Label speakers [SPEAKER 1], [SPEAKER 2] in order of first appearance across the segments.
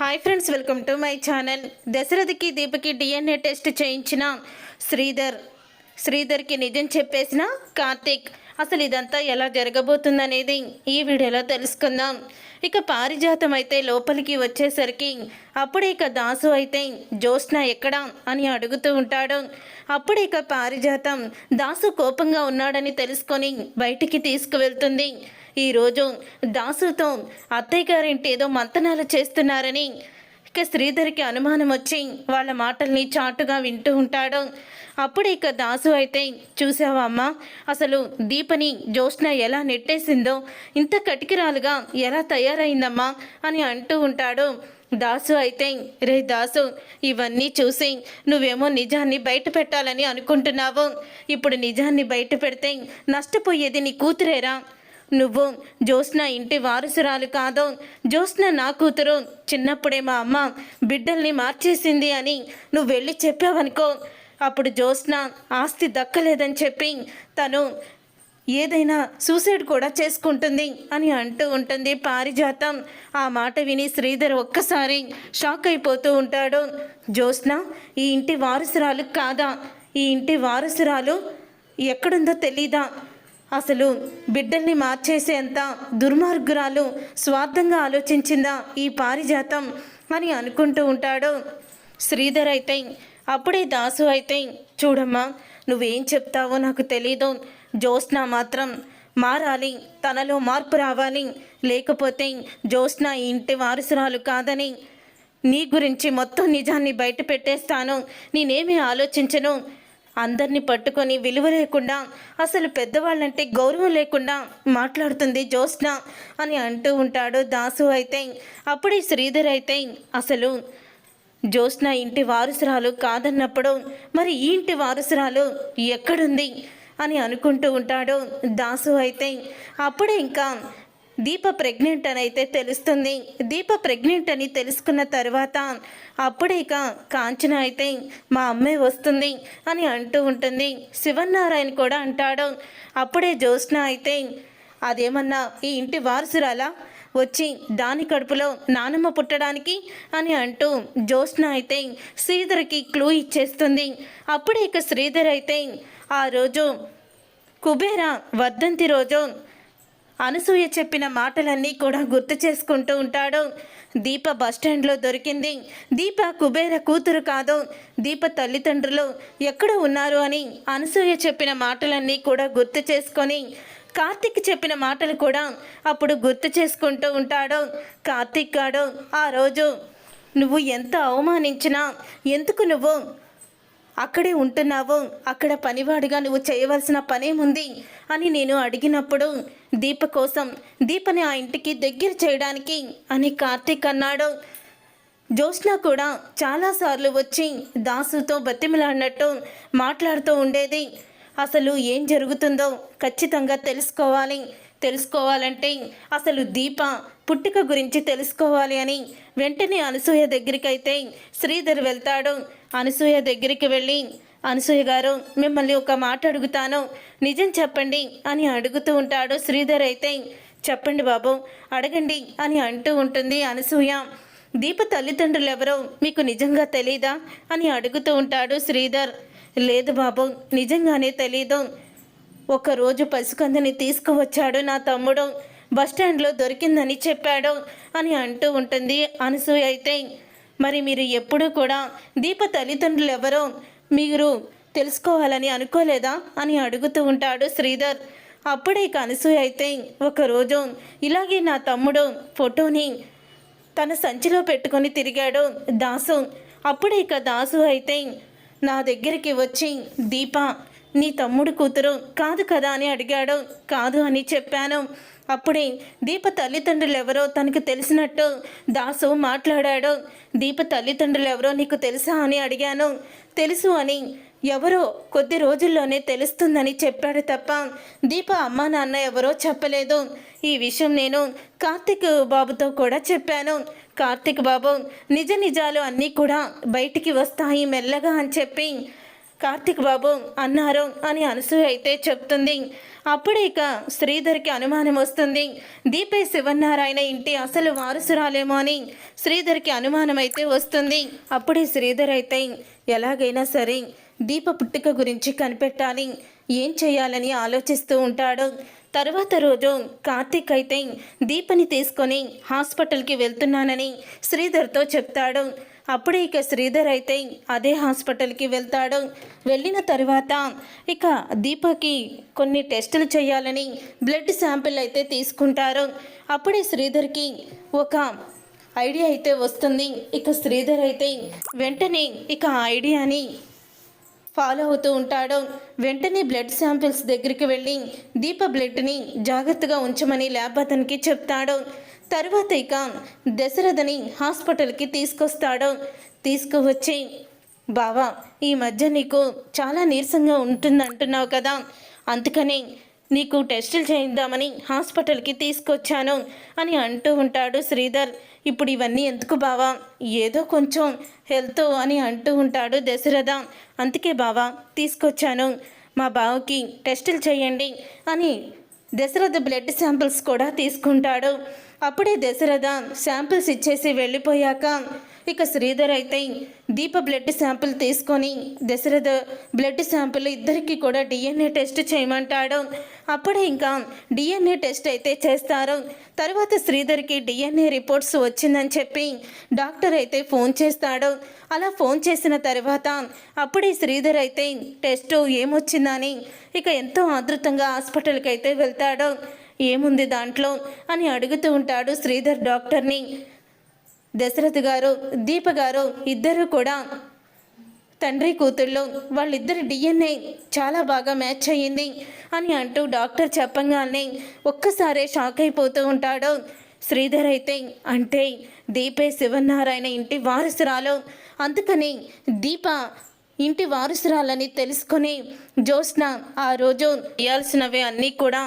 [SPEAKER 1] Hi friends welcome to my channel. దశరథకి దీపకి DNA test చేయించిన శ్రీధర్. శ్రీధర్కి నిజం చెప్పేసిన కార్తీక్. అసలు ఇదంతా ఎలా జరగబోతుందనేది ఈ వీడియోలో తెలుసుకుందాం. ఇక పారిజాతం అయితే లోపలికి వచ్చేసరికి అప్పుడే ఇక దాసు అయితే జ్యోత్స్న ఎక్కడా? అని అడుగుతూ ఉంటాడు. అప్పుడే ఇక పారిజాతం దాసు కోపంగా ఉన్నాడని తెలుసుకొని బయటికి తీసుకువెళ్తుంది. ఈరోజు దాసుతో అత్తయ్య గారింటి ఏదో మంతనాలు చేస్తున్నారని ఇక శ్రీధర్కి అనుమానం వచ్చి వాళ్ళ మాటల్ని చాటుగా వింటూ ఉంటాడు. అప్పుడు ఇక దాసు అయితే చూసావా అమ్మా అసలు దీపని జ్యోత్స్న ఎలా నెట్టేసిందో ఇంత కటికిరాలుగా ఎలా తయారైందమ్మా అని అంటూ ఉంటాడు. దాసు అయితే రే దాసు ఇవన్నీ చూసి నువ్వేమో నిజాన్ని బయట పెట్టాలని అనుకుంటున్నావు. ఇప్పుడు నిజాన్ని బయట పెడితే నష్టపోయేది నీ కూతురేరా? నువ్వు జ్యోత్స్న ఇంటి వారసురాలు కాదు. జ్యోత్స్న నా కూతురు చిన్నప్పుడే మా అమ్మ బిడ్డల్ని మార్చేసింది అని నువ్వు వెళ్ళి చెప్పావనుకో. అప్పుడు జ్యోత్స్న ఆస్తి దక్కలేదని చెప్పి తను ఏదైనా సూసైడ్ కూడా చేసుకుంటుంది అని అంటూ ఉంటుంది పారిజాతం. ఆ మాట విని శ్రీధర్ ఒక్కసారి షాక్ అయిపోతూ ఉంటాడు. జ్యోత్స్న ఈ ఇంటి వారసురాలు కాదా? ఈ ఇంటి వారసురాలు ఎక్కడుందో తెలీదా? అసలు బిడ్డల్ని మార్చేసేంత దుర్మార్గురాలు స్వార్థంగా ఆలోచించిందా ఈ పారిజాతం అని అనుకుంటూ ఉంటాడు. శ్రీధర్ అయితే అప్పుడే దాసు అయితే చూడమ్మా నువ్వేం చెప్తావో నాకు తెలీదు. జ్యోత్స్న మాత్రం మారాలి తనలో మార్పు రావాలి. లేకపోతే జ్యోత్స్న ఇంటి వారసురాలు కాదని నీ గురించి మొత్తం నిజాన్ని బయట పెట్టేస్తాను. నేనేమీ ఆలోచించను. అందరినీ పట్టుకొని విలువ లేకుండా అసలు పెద్దవాళ్ళంటే గౌరవం లేకుండా మాట్లాడుతుంది జ్యోత్స్న అని అంటూ ఉంటాడు దాసు అయితే. అప్పుడే శ్రీధర్ అయితే అసలు జ్యోత్స్న ఇంటి వారసురాలు కాదన్నప్పుడు మరి ఈ ఇంటి వారసురాలు ఎక్కడుంది అని అనుకుంటూ ఉంటాడు దాసు అయితే. అప్పుడే ఇంకా దీప ప్రెగ్నెంట్ అని అయితే తెలుస్తుంది. దీప ప్రెగ్నెంట్ అని తెలుసుకున్న తర్వాత అప్పుడేక కాంచన అయితే మా అమ్మే వస్తుంది అని అంటూ ఉంటుంది. శివనారాయణ కూడా అంటాడు. అప్పుడే జ్యోత్స్న అయితే అదేమన్నా ఈ ఇంటి వారసురాలా? వచ్చి దాని కడుపులో నానమ్మ పుట్టడానికి అని అంటూ జ్యోత్స్న అయితే శ్రీధర్కి క్లూ ఇచ్చేస్తుంది. అప్పుడే ఇక శ్రీధర్ అయితే ఆ రోజు కుబేర వర్ధంతి రోజు అనసూయ చెప్పిన మాటలన్నీ కూడా గుర్తు చేసుకుంటూ ఉంటాడు. దీప బస్టాండ్లో దొరికింది. దీప కుబేర కూతురు కాదు. దీప తల్లిదండ్రులు ఎక్కడ ఉన్నారు అని అనసూయ చెప్పిన మాటలన్నీ కూడా గుర్తు చేసుకొని కార్తిక్ చెప్పిన మాటలు కూడా అప్పుడు గుర్తు చేసుకుంటూ ఉంటాడు. కార్తిక్ గాడు ఆ రోజు నువ్వు ఎంత అవమానించినా ఎందుకు నువ్వు అక్కడే ఉంటున్నావు. అక్కడ పనివాడిగా నువ్వు చేయవలసిన పనేముంది? అని నేను అడిగినప్పుడు దీప కోసం దీపని ఆ ఇంటికి దగ్గర చేయడానికి అని కార్తీక్ అన్నాడు. జ్యోత్స్న కూడా చాలాసార్లు వచ్చి దాసుతో బతిమిలాడినట్టు మాట్లాడుతూ ఉండేది. అసలు ఏం జరుగుతుందో ఖచ్చితంగా తెలుసుకోవాలి. తెలుసుకోవాలంటే అసలు దీప పుట్టుక గురించి తెలుసుకోవాలి అని వెంటనే అనసూయ దగ్గరికైతే శ్రీధర్ వెళ్తాడు. అనసూయ దగ్గరికి వెళ్ళి అనసూయ గారు మిమ్మల్ని ఒక మాట అడుగుతాను. నిజం చెప్పండి అని అడుగుతూ ఉంటాడు శ్రీధర్ అయితే. చెప్పండి బాబు అడగండి అని అంటూ ఉంటుంది అనసూయ. దీప తల్లిదండ్రులు ఎవరో మీకు నిజంగా తెలీదా? అని అడుగుతూ ఉంటాడు శ్రీధర్. లేదు బాబు నిజంగానే తెలీదు. ఒకరోజు పసుకందని తీసుకువచ్చాడు నా తమ్ముడు. బస్టాండ్లో దొరికిందని చెప్పాడు అని అంటూ ఉంటుంది అనసూయ అయితే. మరి మీరు ఎప్పుడూ కూడా దీప తల్లిదండ్రులు ఎవరో మీరు తెలుసుకోవాలని అనుకోలేదా అని అడుగుతూ ఉంటాడు శ్రీధర్. అప్పుడే కనసూయ అయితే ఒకరోజు ఇలాగే నా తమ్ముడు ఫోటోని తన సంచిలో పెట్టుకొని తిరిగాడు దాసు. అప్పుడే ఇక దాసు అయితే నా దగ్గరికి వచ్చి దీప నీ తమ్ముడు కూతురు కాదు కదా అని అడిగాడు. కాదు అని చెప్పాను. అప్పుడే దీప తల్లిదండ్రులు ఎవరో తనకు తెలిసినట్టు దాసు మాట్లాడాడు. దీప తల్లిదండ్రులు ఎవరో నీకు తెలుసా అని అడిగాను. తెలుసు అని ఎవరో కొద్ది రోజుల్లోనే తెలుస్తుందని చెప్పాడు తప్ప దీప అమ్మ నాన్న ఎవరో చెప్పలేదు. ఈ విషయం నేను కార్తిక్ బాబుతో కూడా చెప్పాను. కార్తిక్ బాబు నిజ నిజాలు అన్నీ కూడా బయటికి వస్తాయి మెల్లగా అని చెప్పి కార్తిక్ బాబు అన్నారు అని అనసూయ అయితే చెప్తుంది. అప్పుడే ఇక శ్రీధర్కి అనుమానం వస్తుంది. దీపే శివనారాయణ ఇంటి అసలు వారసురాలేమో అని శ్రీధర్కి అనుమానం అయితే వస్తుంది. అప్పుడే శ్రీధర్ అయితే ఎలాగైనా సరే దీప పుట్టుక గురించి కనిపెట్టాలి. ఏం చేయాలని ఆలోచిస్తూ ఉంటాడు. తర్వాత రోజు కార్తీక్ అయితే దీపని తీసుకొని హాస్పిటల్కి వెళ్తున్నానని శ్రీధర్తో చెప్తాడు. అప్పుడే ఇక శ్రీధర్ అయితే అదే హాస్పిటల్కి వెళ్తాడు. వెళ్ళిన తర్వాత ఇక దీపకి కొన్ని టెస్టులు చేయాలని బ్లడ్ శాంపిల్ అయితే తీసుకుంటారు. అప్పుడే శ్రీధర్కి ఒక ఐడియా అయితే వస్తుంది. ఇక శ్రీధర్ అయితే వెంటనే ఇక ఆ ఐడియాని ఫాలో అవుతూ ఉంటాడు. వెంటనే బ్లడ్ శాంపిల్స్ దగ్గరికి వెళ్ళి దీప బ్లడ్ని జాగ్రత్తగా ఉంచమని ల్యాబ్ అతనికి చెప్తాడు. తర్వాత ఇక దశరథని హాస్పిటల్కి తీసుకొస్తాడు. తీసుకువచ్చి బావా ఈ మధ్య నీకు చాలా నీరసంగా ఉంటుంది అంటున్నావు కదా. అందుకని నీకు టెస్టులు చేయిద్దామని హాస్పిటల్కి తీసుకొచ్చాను అని అంటూ ఉంటాడు శ్రీధర్. ఇప్పుడు ఇవన్నీ ఎందుకు బావా? ఏదో కొంచెం హెల్త్ అని అంటూ ఉంటాడు దశరథ. అందుకే బావా తీసుకొచ్చాను. మా బావకి టెస్టులు చేయండి అని దశరథ బ్లడ్ శాంపిల్స్ కూడా తీసుకుంటాడు. అప్పుడే దశరథ శాంపిల్స్ ఇచ్చేసి వెళ్ళిపోయాక ఇక శ్రీధర్ అయితే దీప బ్లడ్ శాంపిల్ తీసుకొని దశరథ బ్లడ్ శాంపిల్ ఇద్దరికి కూడా డిఎన్ఏ టెస్ట్ చేయమంటాడు. అప్పుడే ఇంకా డిఎన్ఏ టెస్ట్ అయితే చేస్తారు. తర్వాత శ్రీధర్కి డిఎన్ఏ రిపోర్ట్స్ వచ్చిందని చెప్పి డాక్టర్ అయితే ఫోన్ చేస్తాడు. అలా ఫోన్ చేసిన తర్వాత అప్పుడే శ్రీధర్ అయితే టెస్ట్ ఏమొచ్చిందని ఇక ఎంతో ఆదృతంగా హాస్పిటల్కి అయితే వెళ్తాడు. ఏముంది దాంట్లో అని అడుగుతూ ఉంటాడు శ్రీధర్ డాక్టర్ని. దశరథ్ గారు దీప గారు ఇద్దరు కూడా తండ్రి కూతుళ్ళు వాళ్ళిద్దరి డిఎన్ఏ చాలా బాగా మ్యాచ్ అయ్యింది అని అంటూ డాక్టర్ చెప్పంగానే ఒక్కసారే షాక్ అయిపోతూ ఉంటాడు. శ్రీధర్ అయితే అంటే దీపే శివనారాయణ ఇంటి వారసురాలు. అందుకని దీప ఇంటి వారసురాలని తెలుసుకొని జ్యోత్స్న ఆ రోజు చేయాల్సినవి అన్నీ కూడా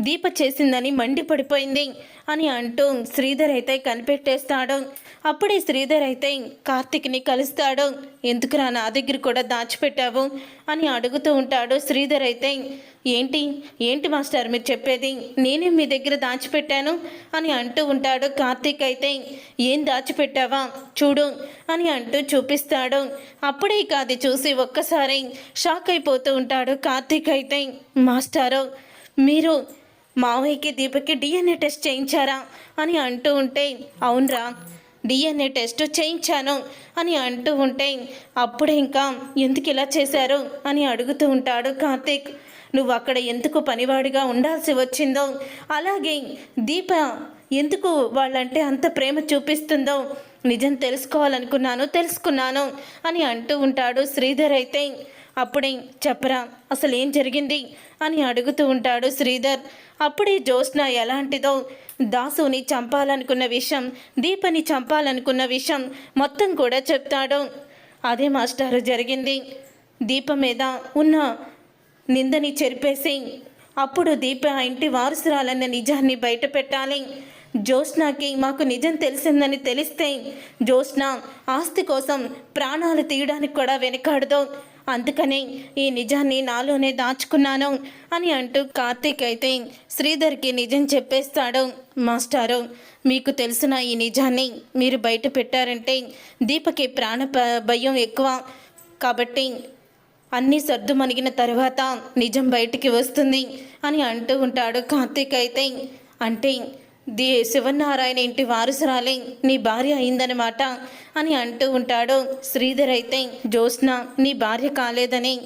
[SPEAKER 1] దీప చేసిందని మండిపడిపోయింది అని అంటూ శ్రీధర్ అయితే కనిపెట్టేస్తాడు. అప్పుడే శ్రీధర్ అయితే కార్తిక్ని కలుస్తాడు. ఎందుకురా నా దగ్గర కూడా దాచిపెట్టావు? అని అడుగుతూ ఉంటాడు శ్రీధర్ అయితే. ఏంటి ఏంటి మాస్టర్ మీరు చెప్పేది? నేనే మీ దగ్గర దాచిపెట్టాను? అని అంటూ ఉంటాడు కార్తీక్ అయితే. ఏం దాచిపెట్టావా? చూడు అని అంటూ చూపిస్తాడు. అప్పుడే కాది చూసి ఒక్కసారి షాక్ అయిపోతూ ఉంటాడు కార్తీక్ అయితే. మాస్టారు మీరు మావయ్యకి దీపకి డిఎన్ఏ టెస్ట్ చేయించారా? అని అంటూ ఉంటే అవునరా డిఎన్ఏ టెస్ట్ చేయించాను అని అంటూ ఉంటే అప్పుడే ఇంకా ఎందుకు ఇలా చేశారు అని అడుగుతూ ఉంటాడు కార్తీక్. నువ్వు అక్కడ ఎందుకు పనివాడిగా ఉండాల్సి వచ్చిందో అలాగే దీప ఎందుకు వాళ్ళంటే అంత ప్రేమ చూపిస్తుందో నిజం తెలుసుకోవాలనుకున్నాను తెలుసుకున్నాను అని అంటూ ఉంటాడు శ్రీధర్ అయితే. అప్పుడే చెప్పరా అసలు ఏం జరిగింది? అని అడుగుతూ ఉంటాడు శ్రీధర్. అప్పుడే జ్యోత్స్న ఎలాంటిదో దాసుని చంపాలనుకున్న విషయం దీపని చంపాలనుకున్న విషయం మొత్తం కూడా చెప్తాడు. అదే మాస్టారు జరిగింది. దీప మీద ఉన్న నిందని చెరిపేసి అప్పుడు దీప ఇంటి వారసురాలన్న నిజాన్ని బయట పెట్టాలి జ్యోత్స్నాకి మాకు నిజం తెలిసిందని తెలిస్తే జ్యోత్స్న ఆస్తి కోసం ప్రాణాలు తీయడానికి కూడా వెనకాడదు. అందుకనే ఈ నిజాన్ని నాలోనే దాచుకున్నాను అని అంటూ కార్తీక్ అయితే శ్రీధర్కి నిజం చెప్పేస్తాడు. మాస్టారు మీకు తెలిసిన ఈ నిజాన్ని మీరు బయట పెట్టారంటే దీపకి ప్రాణ భయం ఎక్కువ. కాబట్టి అన్నీ సర్దుమణిగిన తర్వాత నిజం బయటికి వస్తుంది అని అంటూ ఉంటాడు కార్తీక్ అయితే. అంటే ది శివనారాయణ ఇంటి వారసురాలే నీ భార్య అయిందనమాట అని అంటూ ఉంటాడు. శ్రీధర్ అయితే జ్యోత్స్న నీ భార్య కాలేదని.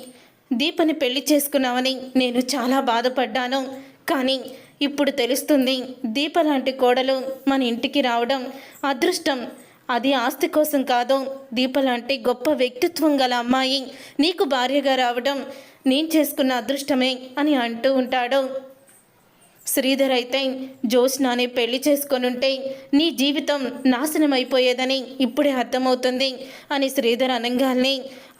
[SPEAKER 1] దీపని పెళ్ళి చేసుకున్నావని నేను చాలా బాధపడ్డాను. కానీ ఇప్పుడు తెలుస్తుంది దీప లాంటి కోడలు మన ఇంటికి రావడం అదృష్టం. అది ఆస్తి కోసం కాదు దీప లాంటి గొప్ప వ్యక్తిత్వం గల అమ్మాయి నీకు భార్యగా రావడం నేను చేసుకున్న అదృష్టమే అని అంటూ ఉంటాడు. శ్రీధర్ అయితే జ్యోత్స్నాని పెళ్ళి చేసుకొనుంటే నీ జీవితం నాశనం అయిపోయేదని ఇప్పుడే అర్థమవుతుంది అని శ్రీధర్ అనగానే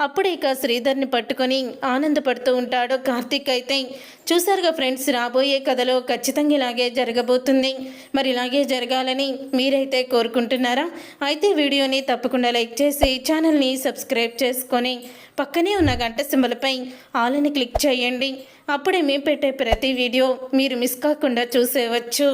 [SPEAKER 1] అప్పుడు ఇక శ్రీధర్ని పట్టుకొని ఆనందపడుతూ ఉంటాడు. కార్తీక్ అయితే చూసారుగా ఫ్రెండ్స్ రాబోయే కథలో ఖచ్చితంగా ఇలాగే జరగబోతుంది. మరి ఇలాగే జరగాలని మీరైతే కోరుకుంటున్నారా? అయితే వీడియోని తప్పకుండా లైక్ చేసి ఛానల్ని సబ్స్క్రైబ్ చేసుకొని పక్కనే ఉన్న గంట సింబలపై ఆలని క్లిక్ చేయండి. అప్పుడే మేము పెట్టే ప్రతి వీడియో మీరు మిస్ కాకుండా చూసేవచ్చు.